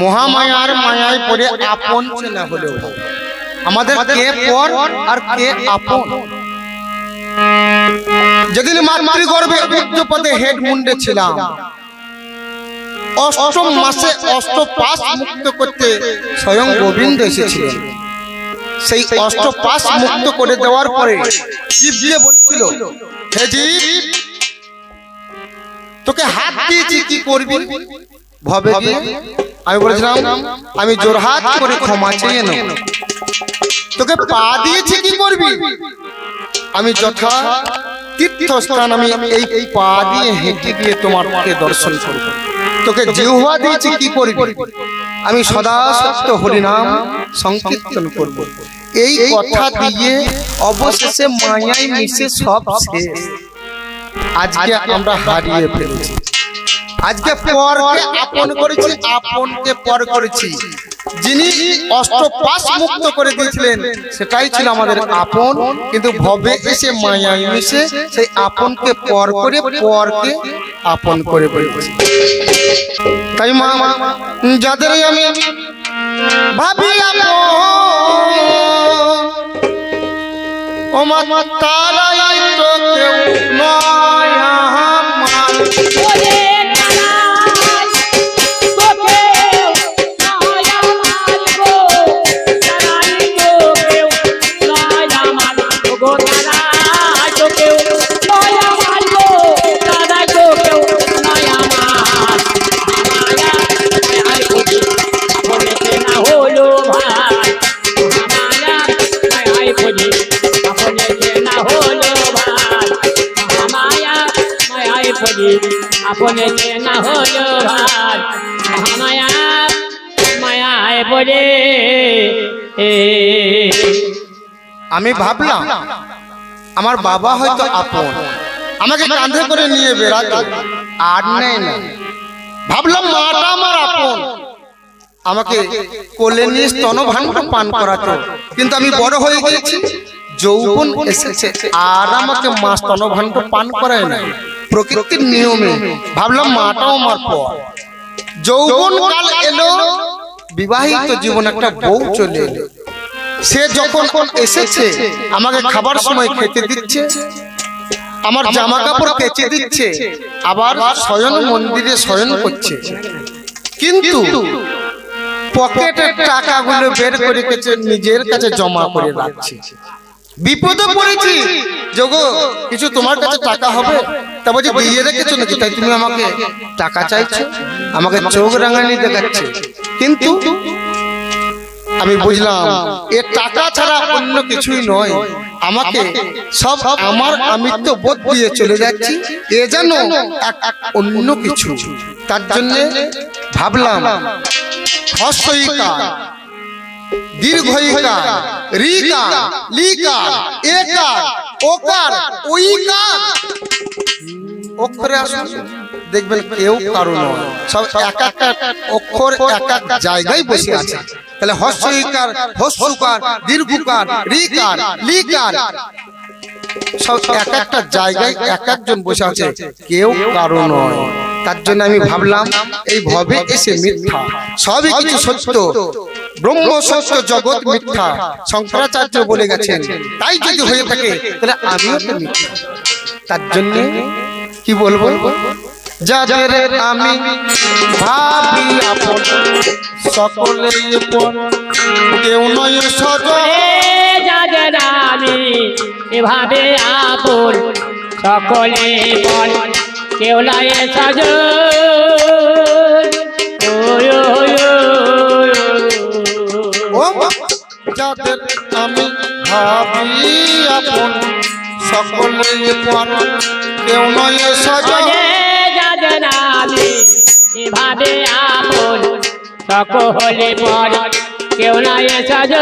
মহামায়ার মায়ায় পড়ে আপন চেনা হলেও। আমাদের কে পর আর কে আপন? যেদিন মাতৃগর্ভে উচ্চপদে হেড মুন্ডে ছিলাম। অষ্টম মাসে অষ্টপাশ মুক্ত করতে স্বয়ং গোবিন্দ এসেছিলেন। সেই অষ্টপাশ মুক্ত করে দেওয়ার পরে জীব দিয়ে বলেছিল হে জীব তোকে হাত দিয়েছি কি করবি? ভবে গিয়ে আমি বলেছিলাম, আমি জোরহাত করে ক্ষমা চেয়ে নেব। তোকে পা দিয়েছি কি করবি? আমি যথা তীর্থস্থান, আমি এই পা দিয়ে হেঁটে গিয়ে তোমাকে দর্শন করব। তোকে জিহ্বা দিয়েছি কি করবি? আমি সদা সত্য হরিনাম সংকীর্তন করব। এই কথা দিয়ে অবশেষে মায়ায় মিশে সব শেষ। আজকে আমরা হারিয়ে ফেলেছি। আজকে পরকে আপন করেছি আপনকে পর করেছি। যিনি অষ্টপাশ মুক্ত করে দিয়েছিলেন সেটাই ছিল আমাদের আপন। কিন্তু ভবে এসে মায়ায় মিশে সেই আপনকে পর করে পরকে আপন করে ফেলেছি। তাই মা যাদের আমি ভাবি আপন ও মা তারাই তো কেউ নয় আপনে না হলো ভাই মায়া মায়াই পড়ি। আমি ভাবলাম, আমার বাবা হয়তো আপন। আমাকে কাঁধে করে নিয়ে বেড়াতো আর নেই না। ভাবলাম, মাটা আমার আপন। আমাকে কোলে নিয়ে স্তনভাণ্ড পান করাতো। কিন্তু আমি বড় হয়ে গেছি যৌবন এসেছে। আর আমাকে মা স্তনভাণ্ড পান করায় না প্রকৃতির নিয়মে ভাবলাম মাটাও আমার পর। যৌবন কাল এলো বিবাহিত জীবন একটা বউ চলে এলো। সে যখন এসেছে আমাকে খাবার সময় খেতে দিচ্ছে। আমার জামা কাপড় কেচে দিচ্ছে। আবার শয়ন মন্দিরে শয়ন করছে। কিন্তু পকেটের টাকাগুলো বের করে নিজের কাছে জমা করে রাখছে। বিপদে পড়েছি। যোগো কিছু তোমার কাছে টাকা হবে? তা বলছি দিয়ে রেখেছো নাকি? তাই তুমি আমাকে টাকা চাইছো? আমাকে চোখ রাঙানি দেখাচ্ছে। কিন্তু আমি বুঝলাম এ টাকা ছাড়া অন্য কিছুই নয়। আমাকে সব আমার আমিত্ব বোধ দিয়ে চলে যাচ্ছি। এ যেন এক এক অন্য কিছু। তার জন্য ভাবলাম হস্যইকা দীর্ঘইকা রিকা লিকা একার, ওকার ওইকার অক্ষরে দেখবেন কেউ কারও নয়। সব এক একটা অক্ষর এক এক জায়গায় বসে আছে। তাহলে হস্যইকার হস্যকার দীর্ঘকার, রিকার, লিকার। সব এক একটা জায়গায় এক একজন বসে আছে, কেউ কারও নয়। তার জন্য আমি ভাবলাম, এই ভবে এসে মিথ্যা। সবই কিছু সত্য। ব্রহ্ম সত্য জগৎ মিথ্যা, শঙ্করাচার্য বলে গেছেন। তাই যদি হয়ে থাকে, তাহলে আমিও তো মিথ্যা। তার জন্য কি বলব? যাদের আমি ভাবি আপন, সকলেই পর কেউ নয় সজন যাদের আমি এভাবে আপন সকলে কেউ নাই সাজ যাদের আমি ভাবি আপন সকলে পর কেউ নয় সজনে যাদের আমি ভাবে আপন সকলে পর কেউ নয় সাজ।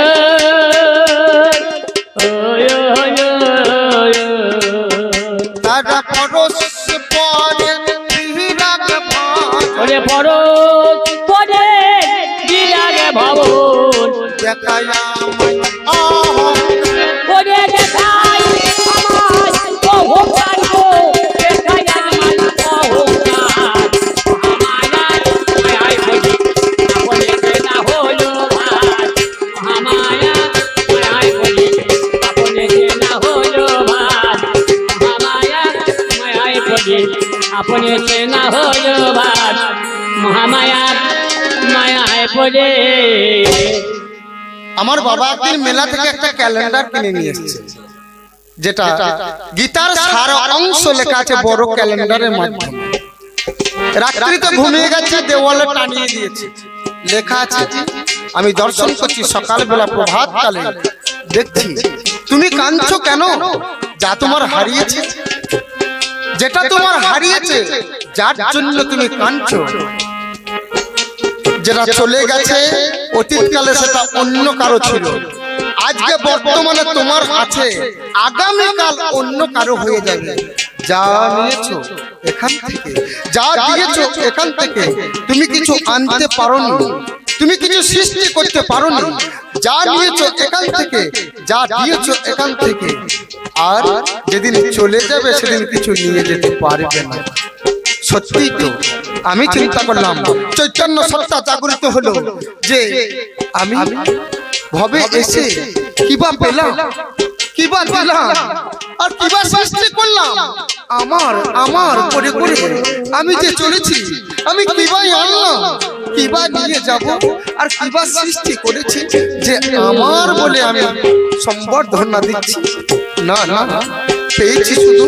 পড়ে আমার বাবা একদিন মেলা থেকে একটা ক্যালেন্ডার কিনে নিয়ে এসেছে যেটা গীতার সার অংশ লেখা আছে বড় ক্যালেন্ডারের মাধ্যমে। রাত্রিতে ঘুমিয়ে গেছে দেওয়ালে টানিয়ে দিয়েছে। লেখা আছে আমি দর্শন করছি সকালবেলা প্রভাত কালে দেখছি তুমি কাঁদছো কেন? যা তোমার হারিয়েছে। যেটা তোমার হারিয়েছে যার জন্য তুমি কাঁদছো। যেটা চলে গেছে, অতীতকালে সেটা অন্য কারও ছিল। আজকে বর্তমানে তোমার আছে আগামীকাল অন্য কারও হয়ে যাবে। যা নিয়েছো এখান থেকে, যা দিয়েছ এখান থেকে, তুমি কিছু আনতে পারোনি। তুমি কিছু সৃষ্টি করতে পারোনি। যা নিয়েছো এখান থেকে, যা দিয়েছ এখান থেকে, আর যেদিন চলে যাবে, সেদিন কিছু নিয়ে যেতে পারবে না। সত্যি তো আমি চিন্তা করলাম চৈতন্য সত্তা জাগরিত হলো যে আমি ভবে এসে কিবা পেলাম কিবা দিলাম আর কিবা সৃষ্টি করলাম। আমার আমার করে করে আমি যে চলেছি আমি কিবাই আনলাম কিবা নিয়ে যাব আর কিবা সৃষ্টি করেছি যে আমার বলে আমি সম্বর্ধনা দিচ্ছি। না না না, পেয়েছি শুধু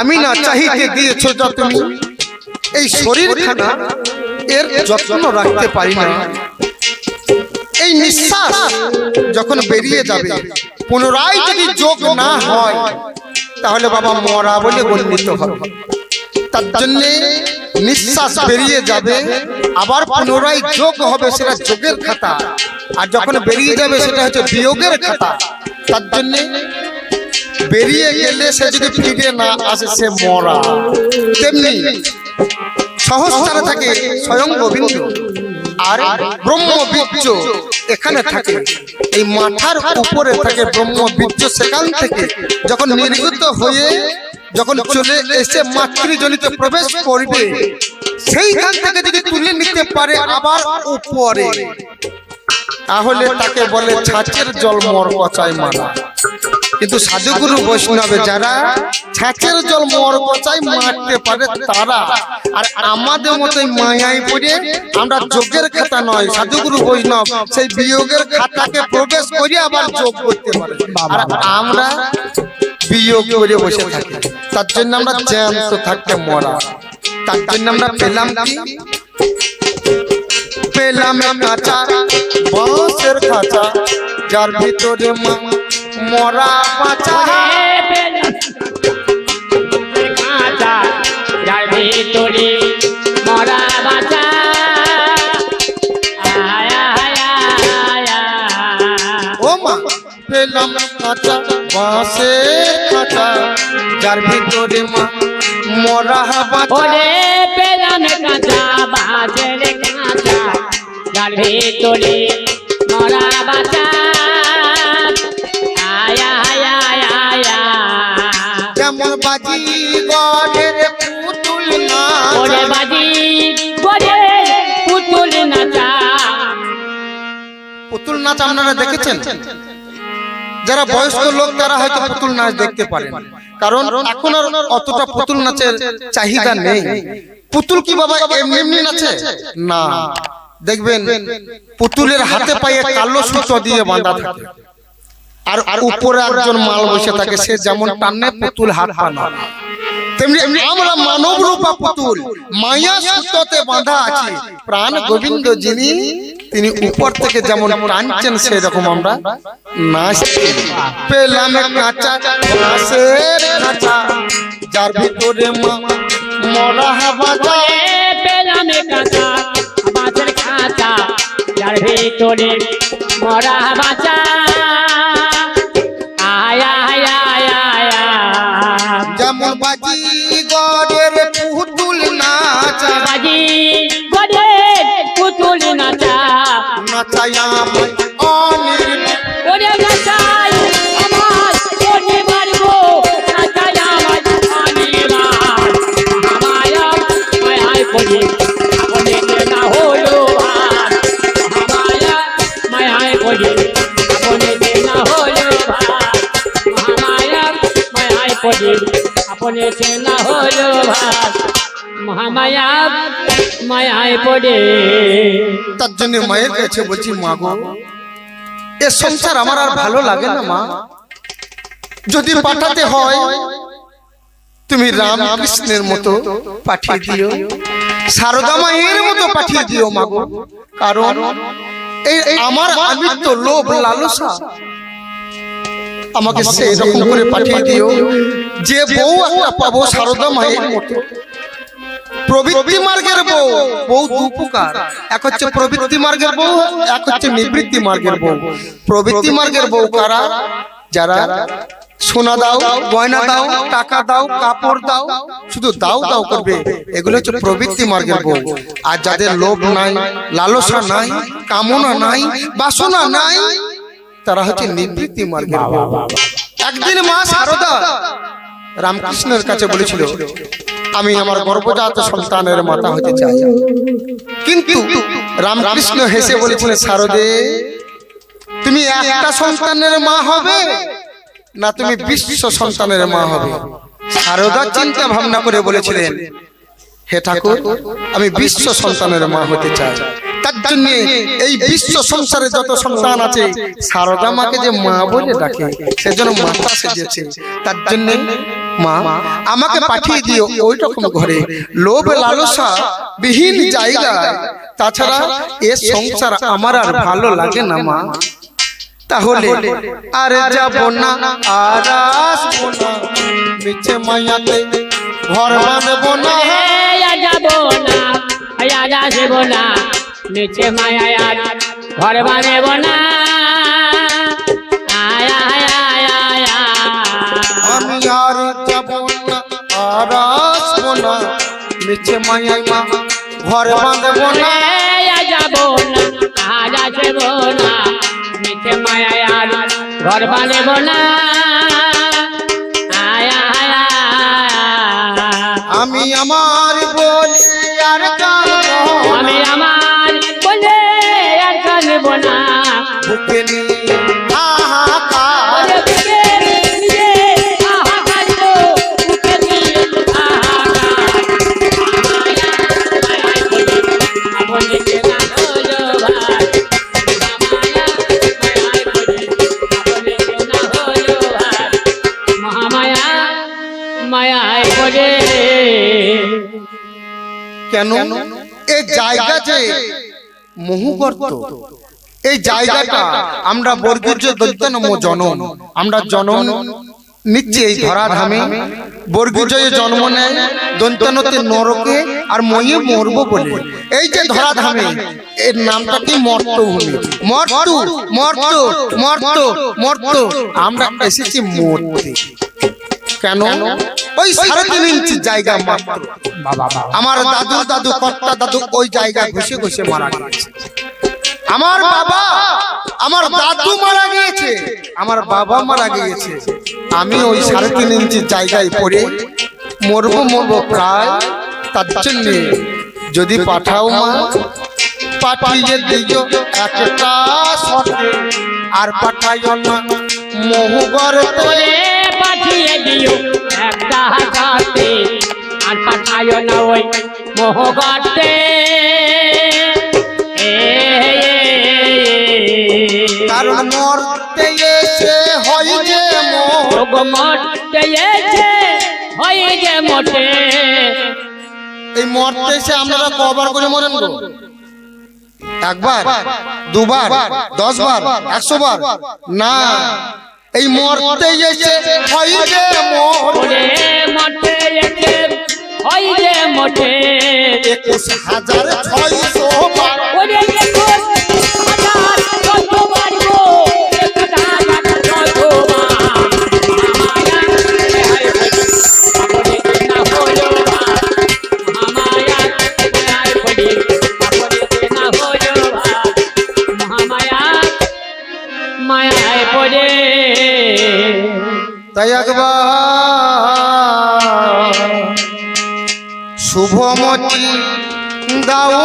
আমি না চাহিতে দিয়েছ যা তুমি এই শরীর খানা এর যত্ন রাখতে পারি না। এই নিঃশ্বাস যখন বেরিয়ে যাবে পুনরায় যদি যোগ না হয় তাহলে বাবা মরা বলে গণ্যিত হবে। তার জন্য নিঃশ্বাস বেরিয়ে যাবে আবার পুনরায় যোগ হবে সেটা যোগের খাতা। আর যখন বেরিয়ে যাবে সেটা হচ্ছে বিয়োগের খাতা। তার জন্য বেরিয়ে গেলে সে যদি ফিরে না আসে, সে মরা। তেমনি সহস্তারে থাকে স্বয়ং গোবিন্দ আর ব্রহ্ম বীর্য এখানে থাকে। এই মাথার উপরে থাকে ব্রহ্ম বীর্য সেখান থেকে যখন নির্গত হয়ে যখন চলে এসে মাতৃজনিত প্রবেশ করবে, সেইখান থেকে যদি তুলে নিতে পারে আবার উপরে। তাহলে তাকে বলে ছাঁচের জল মর পচায় মারা। কিন্তু সাধুগুরু বৈষ্ণবে যারা ছাঁচের জল মর পচায় মারতে পারে তারা। আর আমাদের মতোই মায়ায় পড়ে আমরা যোগের খাতা নয়, সাধুগুরু বৈষ্ণব সেই বিয়োগের খাতাকে প্রবেশ করে আবার যোগ করতে পারে। আর আমরা বিয়োগ করে বসে থাকি। তার জন্য আমরা জ্যান্ত থাকতে মরা। তার জন্য আমরা পেলাম কি? পেলাম কাঁচা বাঁশের খাঁচা যার ভিতরে মরা বাঁচা। কাঁচা যার ভিতরে মরা বাঁচা। আয়া, আয়া, আয়া। ও পেলাম কাঁচা বাঁশের খাঁচা যার ভিতরে মা মরা বাঁচা। যার ভিতরে মরা যেমন বাজি গড়ের পুতুল ওরে বাজি ওরে পুতুল নাচা পুতুল নাচ আপনারা দেখেছেন? যারা বয়স্ক লোক তারা হয়তো পুতুল নাচ দেখতে পারেন। কারণ এখন আর অতটা পুতুল নাচের চাহিদা নেই। পুতুল কি বাবা এমনি এমনি নাচে? না। দেখবেন পুতুলের হাতে পায়ে কালো সুতো দিয়ে বাঁধা থাকে। আর আর উপরে একজন মাল বসে থাকে সে যেমন টানে পুতুল হাত পানা তেমনি আমরা মানব রূপা পুতুল মায়া সুতোতে বাঁধা আছি। প্রাণ গোবিন্দ যিনি তিনি উপর থেকে যেমন টানছেন সেই রকম আমরা নাচছি। পেলাম কাঁচা বাঁশের কাঁচা যার ভিতরে মরা বাজা পেলাম কাঁচা যার ভিতরে মরা বাঁচা। যেমন বাজি গড়ের পুতুল নাচা। বাজি গরে পুতুল নাচা। নাচায়া তার জন্য মায়ের কাছে বলছি, মা গো, এ সংসার আমার আর ভালো লাগে না, মা। যদি পাঠাতে হয়, তুমি রামকৃষ্ণের মতো পাঠিয়ে দিও। সারদা মায়ের মতো পাঠিয়ে দিও, মা গো। কারণ এই আমার আমি তো লোভ লালসা। আমাকে সেই রকম করে পাঠিয়ে দিও। যে বউ একটা পাবো সারদা মায়ের মতো। প্রবৃত্তি মার্গের বউ। বউ। দু প্রকার এক হচ্ছে প্রবৃত্তি মার্গের বউ এক হচ্ছে নিবৃত্তি মার্গের বউ। প্রবৃত্তি মার্গের বউ কারা? যারা সোনা দাও গয়না দাও টাকা দাও কাপড় দাও শুধু দাও দাও করবে। এগুলো হচ্ছে প্রবৃত্তি মার্গের বউ। আর যাদের লোভ নাই লালসা নাই কামনা নাই বাসনা নাই। তারা হচ্ছে নিবৃত্তি মার্গের একদিন মা সারদা রামকৃষ্ণের কাছে বলেছিল আমি আমার গর্ভজাত সন্তানের মাতা হতে চাই। কিন্তু রামকৃষ্ণ হেসে বলেছিলেন শারদে তুমি একটা সন্তানের মা হবে না তুমি বিশ্ব সন্তানের মা হবে? শারদা চিন্তা ভাবনা করে বলেছিলেন হে ঠাকুর আমি বিশ্ব সন্তানের মা হতে চাই। তার জন্য এই বিশ্ব সংসারে যত সন্তান আছে, সারদা মাকে যে মা বলে ডাকে সেজন্য মাতা সেজেছে। তার জন্য মা, আমাকে পাঠিয়ে দিও ওই রকম ঘরে। লোভ, লালসা বিহীন জায়গায়। তাছাড়া এ সংসার আমার আর ভালো লাগে না, মা। তাহলে আর যাব না, আর আসব না। মিছে মায়াতে ঘর বাঁধবো না। যাব না আয়া আসব না। নিচে মায়া ঘর বানেব না। আমি আর যাব না আর আসব না। মিছে মায়াই মা ঘর বাঁধবো না। যাব না আজ আসব না। নিচে মায়া ঘর বানেব না। আমি আমার বলি আর আমি আমার আর না বুকে নিয়ে হাহাকার বুকে নিয়ে হাহাকার বুকে নিয়ে হাহাকার। হলো ভাই। মায়ায় পড়ে, কেন এই জায়গা যে মহুগর্ত এই জায়গাটা আমরা বর্গীর্য দৈত্যনম জনম। আমরা জনম নিচ্ছি এই ধরাধামে। বর্গীজয়ে জন্ম নেয় দন্তানতে নরকে আর ময়ে মরবো বলে। এই যে ধরাধামে এর নামটা কি? মর্তভূমি মর্তু মর্ত মর্ত মর্ত আমরা এসেছি মরতে। কেন? ওই সাড়ে তিন ইঞ্চি জায়গা মাত্র। আমার দাদু দাদু কর্তা দাদু ওই জায়গায় ঘষে ঘষে মারা গেছে। আমার বাবা আমার দাদু মারা গিয়েছে। আমার বাবা মারা গিয়েছে। আমি ওই সাড়ে তিন ইঞ্চি জায়গায় পড়ে মরবো মরবো প্রায় তার জন্য। যদি পাঠাও মা পাঠিয়ে দিও। একটা শর্তে আর পাঠাইও না। মহুগর ওরে পাঠিয়ে দিও একটা হাতে আর পাঠায় না ওই মোহগতে কারণ মরতে এসে হয় যে মোর। মরতে এসে হয় যে মোটে এই মরতে এসে আপনারা কবার করে মরেন গো। একবার দুবার দশ বার একশো বার না। এই মরতে এসে হয় যে মোর। মোটে এসে হয় যে মোটে একুশ হাজার ছয়শো বার। শুভমতি দাও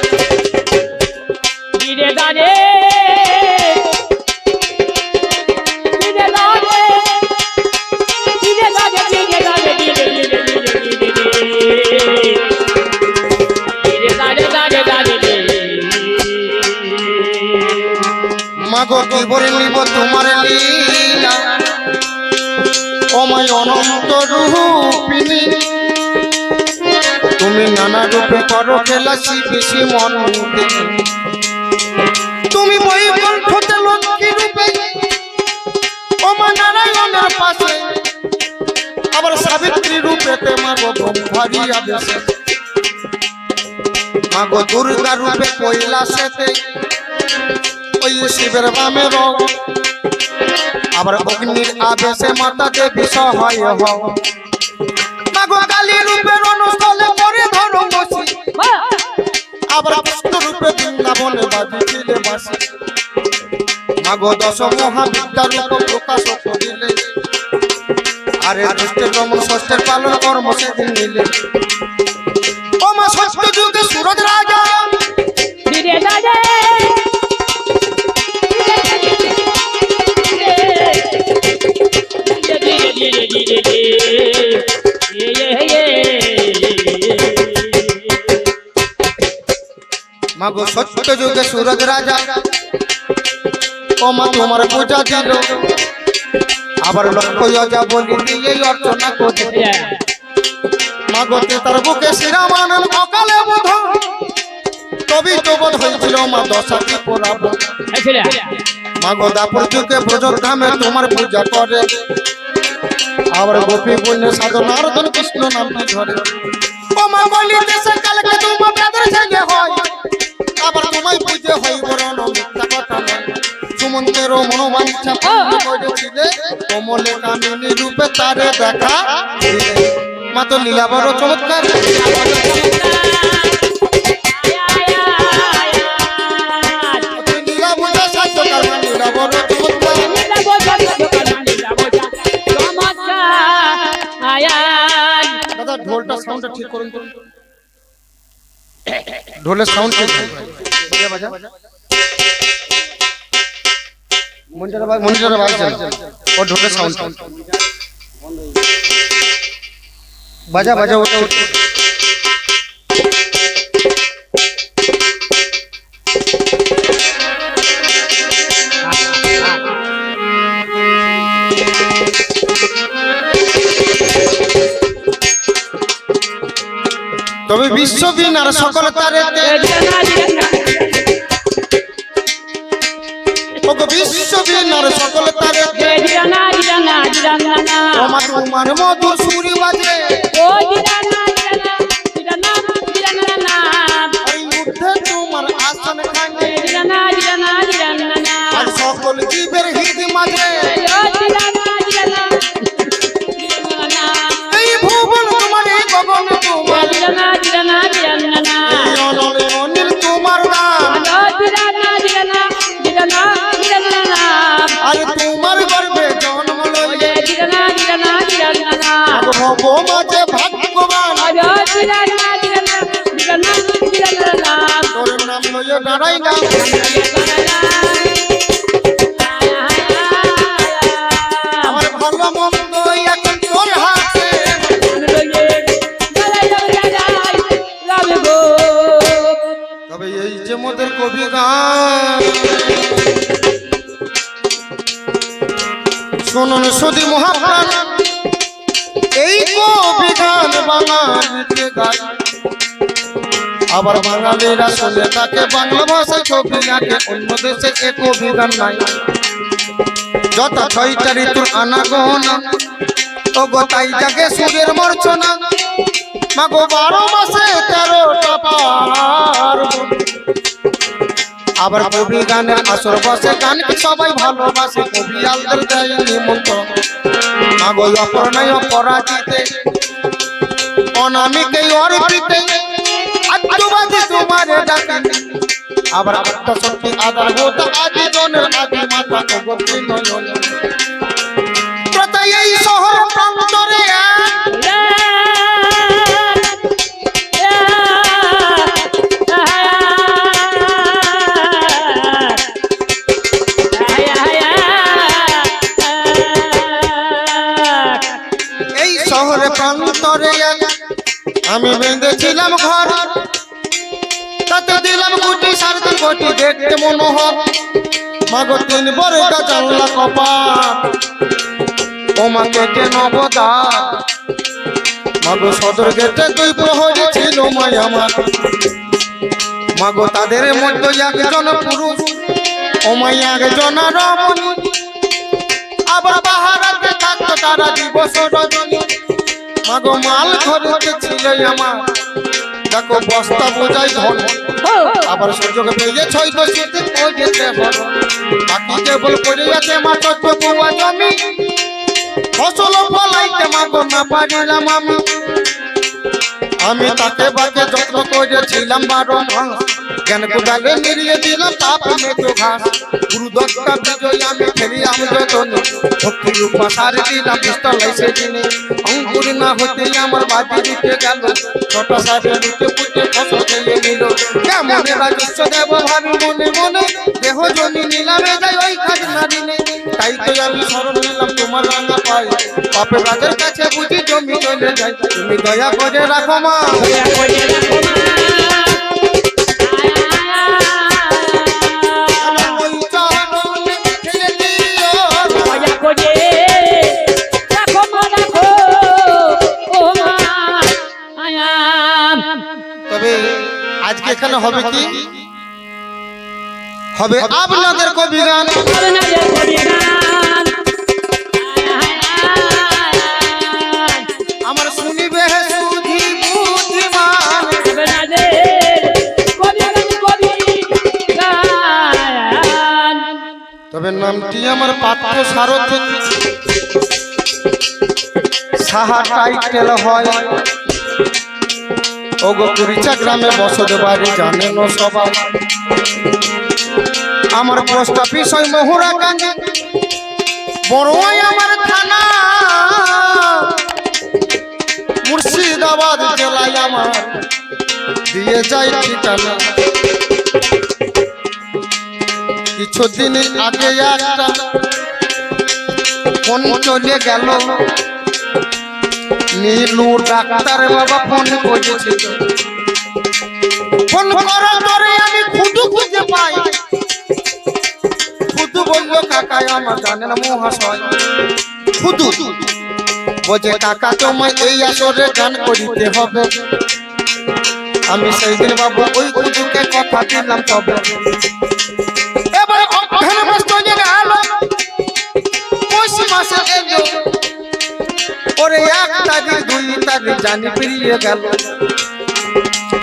তুমি বৈকুণ্ঠতে লক্ষ্মী রূপে ওমা নারায়ণের পাশে। আবার সাবিত্রী রূপেতে মা গো ব্রহ্মারি আদেশে দুর্গা রূপে শিবের বামে আবার অগ্নির আবেশে মাতা দেবী সহায় হও। মাগো কালী আবার বিষ্ণু রূপে বৃন্দাবনে বাজিছিলে বাসি। মাগো দশ মহাবিদ্যা রূপ প্রকাশ করিলে। আরে দুষ্টের দমন ষষ্ঠের পালন কর্ম সেদিন নিলে। ও মা ষষ্ঠ যুগে সুরজ রাজা। ধীরে দাঁড়ে ধীরে ধীরে ধীরে ধীরে মাগো সত্য যুগে সুরজ রাজা। ও মা, তোমার পূজা দিল। আবার লক্ষ্য যা বলি দিয়ে অর্চনা করে মাগো তার বুকে শ্রীরামানন্দ অকালে বোধ। তবে তো বোধ হয়েছিল মা দশাটি পোড়াবো মাগো দাপুর যুগে ব্রজর ধামে তোমার পূজা করে। আবার গোপী পুণ্য সাধনার ধন কৃষ্ণ নামটি ধরে। ও মা বলি দেশে কালকে তোমার হয়। হয় মিথ্যা কথা নয়। সুমন্তেরও মনোবাঞ্ছা পূর্ণ করেছিলে কমলে কামিনী রূপে তারে দেখা। মা তো লীলা বড় চমৎকার। লীলা বোঝা সাধ্য লীলা বড় চমৎকার। দাদা ঢোলটা সাউন্ডটা ঠিক করুন ঢোলের সাউন্ড ঠিক বাজা মনিটরে বাজ মনিটরে বাজছে ও ঢোলের সাউন্ড বাজা বাজা ও তবে বিশ্ববিন আর সকল তারেতে ওগো বিশ্ববিন আর সকল তারেতে ওমা তোমার মধুর সুরি বাজে। ওই ঊর্ধ্বে তোমার আসন খানে আর সকল জীবের হৃদ মাঝে। আমার ভালো মন্দ তবে এই যে মোদের কবি গান শুনুন শুধু মহাপ্রাণ। এই কবি গান আবার বাঙালিরা শুনে তাকে বাংলা ভাষায় ছবি আঁকে, অন্য দেশে কবি গান নাই। সুরের মর্চনা। আবার কবি গানের আসর বসে গান কি সবাই ভালোবাসে। কবি আলদের দেয় নিমন্ত্রণ। মাগল অপরণয় অপরাজিতে, অনামিকে অর্পিতে আত্মবাদী তোমার ডাকে। আবার আত্মশক্তি আদার গোতা আদি জনের আদি মাতা কবি নয়ন। আমি বেঁধেছিলাম ঘর। তাতে দিলাম গুটি সাড়ে তিন কোটি দেখতে মনোহর। মাগো তিন বড়টা জানলা কপাট। ওমা কেটে নবদার? মাগো সদর গেটে দুই প্রহরী ছিল মাই আমার। মাগো তাদের মধ্যে একজন পুরুষ ওমাই একজন রমণী। আবার বাহারাতে থাকতো তারা দিবস রজনী। মাগো মাল ঘরেতে ছিল আমার। দেখো বস্তা বোঝাই ধন। আবার সুযোগ পেয়ে ছয় কই যেতে বলো বাকি কেবল পড়ে আছে জমি। ফসল ফলাইতে মাগো না পারিলাম আমি। আমি তাকে বাকে যত্ন করেছিলাম বারো মাস জ্ঞান কোদালে মিলিয়ে দিলাম তাপ মেটো ঘাস। গুরু দত্তা বিজয়, আমি খেলি আমি যতন ভক্তি রূপা সারি দিলাম পিস্তলাই সেদিনে অঙ্কুর না হতে আমার বাজি দিতে গেল। ছোট সাথে লুটে পুটে ফসল খেয়ে নিল। কেমন রাজস্ব দেব ভাবি মনে মনে। দেহ জমি নিলামে যাই, ওই কাজ না দিনে তাই তো আমি স্মরণ নিলাম, তোমার রাঙা পাই। বাপের রাজের কাছে বুঝি জমি চলে যায়। তুমি দয়া করে রাখো মা। আমার এখানে হবে কি? হবে আপনাদের কবি গান। আমার শুনিবে সুধি বুদ্ধিমান। তবে নামটি আমার পাত্র সারথী। সাহা টাইটেল হয়। ওগো কুড়িচা গ্রামে বসত বাড়ি জানেন সবাই। আমার পোস্ট ওই মহুরা গাঙ্গে বড়ই আমার থানা। মুর্শিদাবাদ জেলায় আমার দিয়ে যাই ঠিকানা। কিছুদিন আগে একটা ফোন চলে গেল। নীলু ডাক্তার বাবা ফোন করেছিল। ফোন করার পরে আমি খুদু খুঁজে পাই। খুদু বলল, কাকাই, আমার জানেন মহাশয়। খুদু বলছে, কাকা, তোমায় এই আসরে গান করিতে হবে। আমি সেই দিন বাবু ওই খুদুকে কথা দিলাম তবে। তারিখ জানি পেরিয়ে গেল।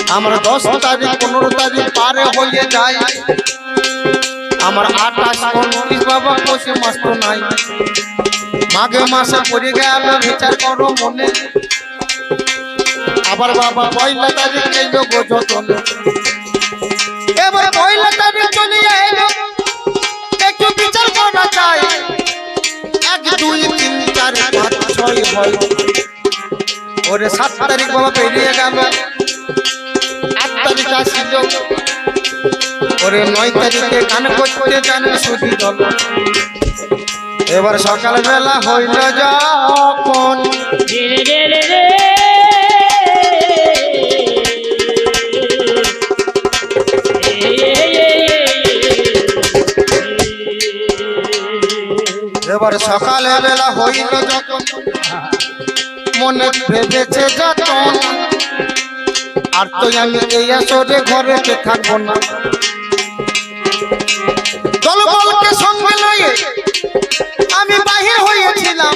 আমার দশ তারিখ, পনেরো তারিখ পারে হয়ে যায়। আমার আঠাশ, উনত্রিশ বাবা পৌষে মাস তো নাই। মাঘে মাসে পড়ে গেল, বিচার করো মনে। আবার বাবা, পয়লা তারিখ এলো গো যতন। পয়লা তারিখ চলে বিচার করা চাই। এক, দুই, তিন, চার, পাঁচ, ছয়, হয়। ওরে সাত তারিখ বাবা পেরিয়ে গেল। আট তারিখ আসিল। ওরে নয় তারিখে গান করতে জানে সুধি দল। এবার সকালবেলা হইল যখন। এবার সকালে বেলা হইল যখন। মনে ভেবেছে যতন। আর তো আমি এই আসরে ঘরেতে থাকব না। দলবলকে সঙ্গে আমি বাহির হয়েছিলাম।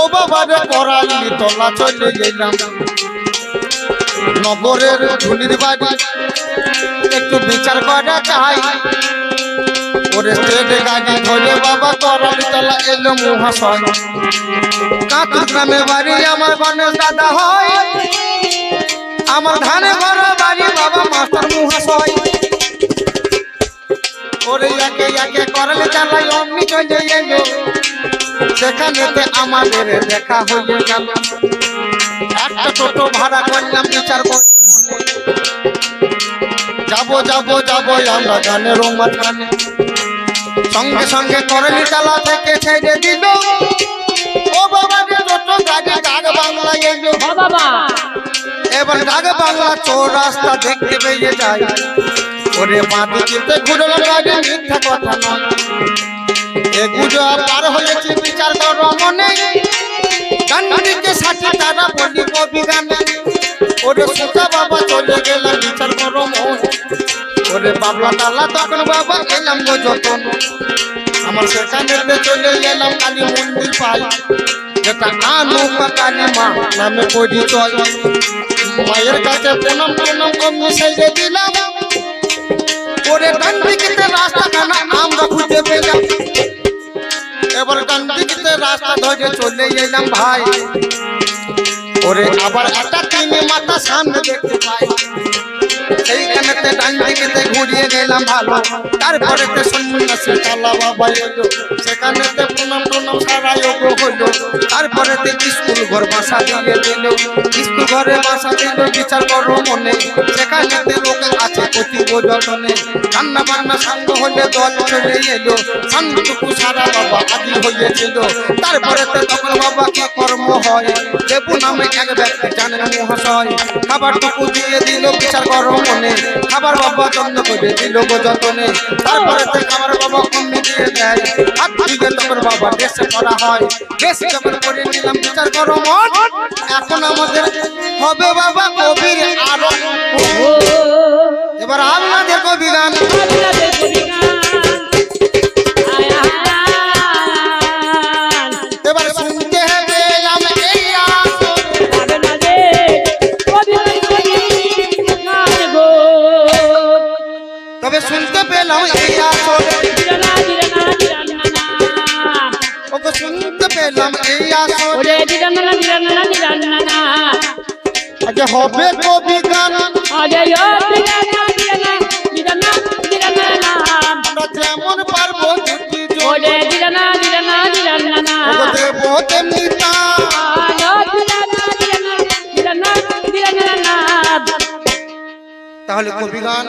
ও বাবারে করালি তলা চলে গেলাম। নগরের বাড়ি, একটু বিচার করা চাই। ওরে স্টেটে গাড়ি ধরে বাবা করালি তলা এলো মহাশয়। গ্রামে বাড়ি আমার গণেশ দাদা হয়। আমার ধানে বাড়ি বাবা মহাশয় ওরে একে একে করলে চালাই অমনি চলে সেখানেতে আমাদের দেখা হয়ে গেল। একটা টোটো ভাড়া করলাম, বিচার যাব যাব যাব আমরা সঙ্গে সঙ্গে করলি তালা থেকে ছেড়ে দিল। ও বাবা এবার ডাক বাংলা চোর রাস্তা দেখতে পেয়ে যায়। ওরে মাটি চিনতে ঘুরলো গাড়ি মিথ্যা কথা নয়। এ গুজো পার হয়েছে বিচার করো মনে। গান্ধারীকে সাথে তারা বলি কবি গানে। ওরে সুতা বাবা চলে গেলাম বিচার করো মন। ওরে বাবলা তালা তখন বাবা এলাম গো যতন। আমার সেখানে চলে এলাম কালী মন্দির পাই যেটা আনুকা কালী মা নামে পরিচয় মায়ের কাছে প্রণাম প্রণাম কমে সেজে দিলাম ওরে ডান দিকে রাস্তাখানা আমরা খুঁজে পেলাম এবার ডান দিকে রাস্তা ধরে চলে এলাম ভাই ওরে আবার একটা তিন মাথা সামনে দেখতে পাই ডান ঘুরিয়ে ভালো। তারপরে সন্ন্যাসী বাবা সেখানেতে প্রণাম প্রণাম সারা যোগ হলো তারপরে তে স্কুল ঘর বাসা দিয়ে দিল। স্কুল ঘরে বাসা দিল বিচার করো মনে। সেখানেতে লোক আছে রান্না বান্না হলে দল চলে এলো। সারা বাবা আদি হয়েছিল তারপরে তে তখন বাবা কি কর্ম হয়? দেবু নামে এক ব্যক্তি জানেন মহাশয়। খাবারটুকু দিয়ে দিল, বিচার করো মনে। খাবার বাবা যত্ন করে দিল গো তারপরে সে খাবার বাবা কমে দিয়ে দেয়। হাত দিকে তোমার বাবা দেশে করা হয়। বেশ করে নিলাম বিচার করো মন। এখন আমাদের হবে বাবা কবির আরও। এবার আপনাদের কবি গান কবিগান আগে হবে কবি গান। ওরে ও দিরানা দিরানা দিরানা দিরানা। আমরা যেমন পারব জুটি ওরে জোড়ে দিরানা দিরানা দিরানা ওকে দেবো তেমনি তান। তাহলে কবি গান।